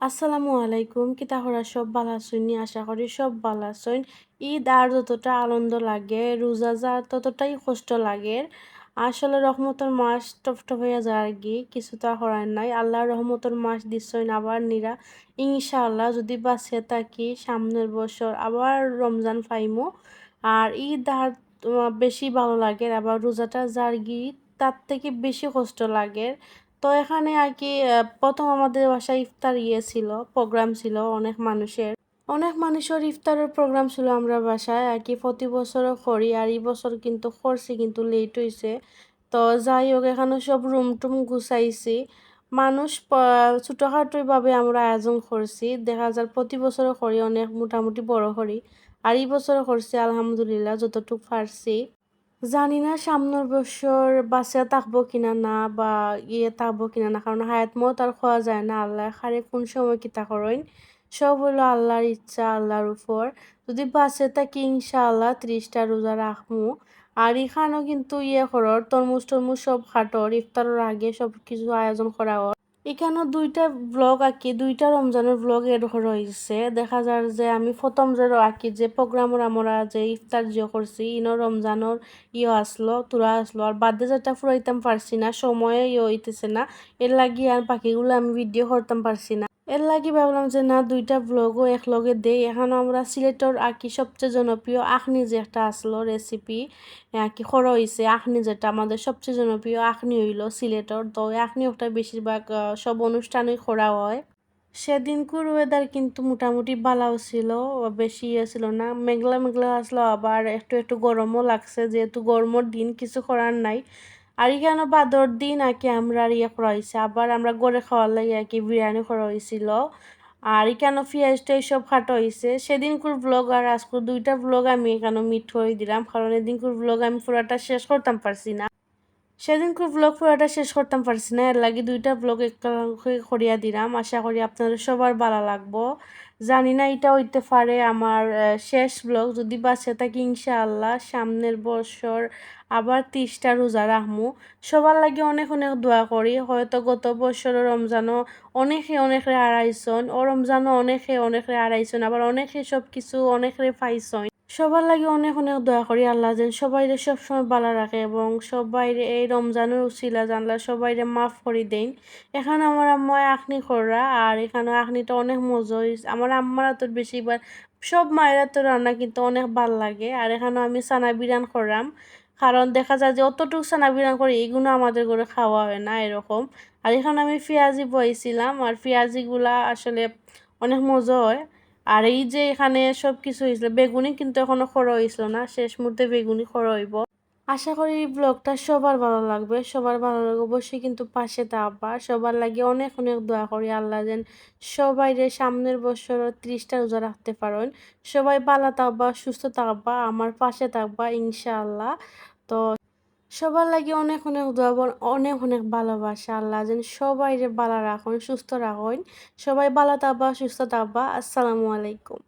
আসসালামু আলাইকুম। কিতা হরা সব আছেন? আশা করি সব আছেন। ঈদ আর যতটা আনন্দ লাগে, রোজা যার ততটাই কষ্ট লাগে। আসলে রহমতের মাস টফটফ হয়ে আর কি, কিছু তো করার নাই। আল্লাহ রহমতের মাস দিচ্ছেন আবার নিরা। ইনশাআল্লাহ যদি বাঁচিয়ে থাকি, সামনের বছর আবার রমজান পাইমো। আর ঈদ আর বেশি ভালো লাগে, আবার রোজাটা যার গি তার থেকে বেশি কষ্ট লাগে। তো এখানে আর কি প্রথম আমাদের বাসায় ইফতার ইয়ে ছিল, প্রোগ্রাম ছিল অনেক মানুষের। অনেক মানুষের ইফতারের প্রোগ্রাম ছিল আমরা বাসায়, আর কি প্রতি বছরও করি, আর এই বছর কিন্তু করছি, কিন্তু লেট হয়েছে তো যাই হোক, এখানে সব রুম টুম গুছাইছি। মানুষ ছোটোখাটোভাবে আমরা আয়োজন করছি। দেখা যায় প্রতি বছরও করি, অনেক মোটামুটি বড় করি। আর এই বছরও করছি, আলহামদুলিল্লাহ, যতটুকু পারছি। জানি না সামনের বছর বাচ্চা থাকব কিনা না বা ইয়ে থাকব কিনা না, কারণ হায়াত মত আর খাওয়া যায় না আল্লাহ। খারে কোন সময় কিতা করেন? সব হলো আল্লাহর ইচ্ছা, আল্লাহর উপর। যদি বাচ্চা থাকি ইনশাআল্লাহ ত্রিশটা রোজা রাখব আর এখানেও কিন্তু ইয়ে করর তরমুজ টরমুজ সব খাটর, ইফতারের আগে সব কিছু আয়োজন করা হয় এখানে দুইটা ব্লগ আঁকি, দুইটা রমজানের ব্লগ এড রয়েছে দেখা যায় যে আমি প্রথম যে আঁকি, যে প্রোগ্রামর আমরা যে ইফতার যে করছি, ইনো রমজানের ইয়ে আসলো, তুরা আসলো। আর বাদে যেটা ফুরাইতাম পারছি না, সময়ে ইয়ে হইতেছে না। এর লাগিয়ে আর বাকিগুলো আমি ভিডিও করতাম পারছি না। এর লাগি ভাবলাম যে না, দুইটা ব্লগও একলগে দেই। এখন আমরা সিলেটর আঁকি সবচেয়ে জনপ্রিয় আখনি যে একটা আসলো রেসিপি আঁকি খড় হয়েছে আখনি যেটা আমাদের সবচেয়ে জনপ্রিয় আখনি হইল সিলেটর। তো আখনি ওটা বেশিরভাগ সব অনুষ্ঠানই খোড়া হয়। সেদিনকুর ওয়েদার কিন্তু মোটামুটি ভালো ছিল, বেশি ইয়ে ছিল না। মেঘলা মেঘলা আসলো, আবার একটু একটু গরমও লাগছে। যেহেতু গরমের দিন কিছু করার নাই আর এখানে বাদর দিন আর কি আমরা ইয়ে করা আবার আমরা গড়ে খাওয়ার লাগে আর কি বিরিয়ানি করা আর এখানে পেঁয়াজটা এইসব খাটো হয়েছে সেদিনকুর ব্লগ আর আজকুর দুইটা ব্লগ আমি এখানে মিট করে দিলাম, কারণ এদিনকুর ব্লগ আমি পুরোটা শেষ করতাম পারছি না। সেদিনকুর ব্লগ পুরোটা শেষ করতাম পারছি না, এর লাগে দুইটা ব্লগ একসাথে করিয়া দিলাম। আশা করি আপনাদের সবার ভালো লাগবো। জানি না এটা হইতে পারে আমার শেষ ব্লগ যদি বাঁচে থাকি ইনশাআল্লাহ, সামনের বছর আবার তিরিশটা রোজা রাখমু। সবার লাগে অনেক অনেক দোয়া করি। হয়তো গত বছর রমজানও অনেকে অনেকরে আড়াইছন ও রমজানও অনেকে অনেকরে আড়াইছন আবার অনেকে সব কিছু অনেকরে পাইছন। সবার লাগে অনেক অনেক দয়া করি, আল্লাহ যেন সবাইরে সবসময় ভালো রাখে এবং সবাইরে এই রমজানের উচিলা জানলা সবাইরে মাফ করে দেন। এখানে আমার আম্মা আখনি খোরা আর এখানে আখনিটা অনেক মজা হয়েছে আমার আম্মারা তো বেশিবার সব মায়েরা তো রান্না কিন্তু অনেক ভালো লাগে আর এখানে আমি সানা বিরান করলাম কারণ দেখা যায় যে অতটুকু সানা বিরান করে এগুলো আমাদের ঘরে খাওয়া হয় না এরকম। আর এখানে আমি পেঁয়াজি বইছিলাম আর পেঁয়াজিগুলা আসলে অনেক মজা হয়। আর এই যে এখানে সব কিছু হয়েছিল বেগুনি কিন্তু এখনও খড় হয়েছিল না, শেষ মুহূর্তে বেগুনি খড় হইব। আশা করি এই ব্লগটা সবার ভালো লাগবে, সবার ভালো লাগবে, অবশ্যই কিন্তু পাশে থাকবা। সবার লাগে অনেক অনেক দোয়া করি, আল্লাহ যেন সবাই রে সামনের বছর ত্রিশটা রোজা রাখতে পারেন। সবাই ভালো থাকবা, সুস্থ থাকবা, আমার পাশে থাকবা, ইনশাআল্লাহ। তো সবার লাগে অনেক অনেক দোয়াবন অনেক অনেক ভালোবাসা, আল্লাহ যেন সবাই ভালো রাখুন, সুস্থ রাখুন। সবাই বালা থাকবা, সুস্থ থাকবা। আসসালামু আলাইকুম।